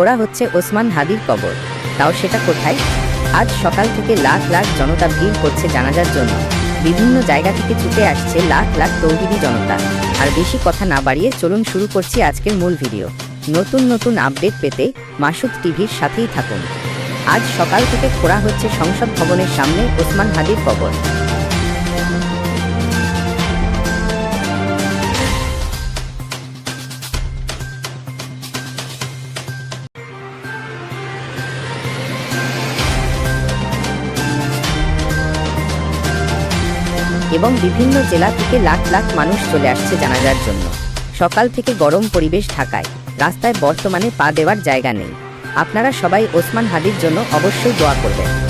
খোঁড়া হচ্ছে ওসমান হাদির কবর। তাও সেটা কোথায়? আজ সকাল থেকে লাখ লাখ জনতা ভিড় করছে জানাজার জন্য। বিভিন্ন জায়গা থেকে ছুটে আসছে লাখ লাখ তৌহিদি জনতা। আর বেশি কথা না বাড়িয়ে চলুন শুরু করছি আজকের মূল ভিডিও। নতুন নতুন আপডেট পেতে মাসুদ টিভির সাথেই থাকুন। আজ সকাল থেকে খোঁড়া হচ্ছে সংসদ ভবনের সামনে ওসমান হাদির কবর। এবং বিভিন্ন জেলা থেকে লাখ লাখ মানুষ চলে আসছে জানাজার জন্য। সকাল থেকে গরম পরিবেশ ঢাকায়। রাস্তায় বর্তমানে পা দেওয়ার জায়গা নেই। আপনারা সবাই ওসমান হাদির জন্য অবশ্যই দোয়া করবেন।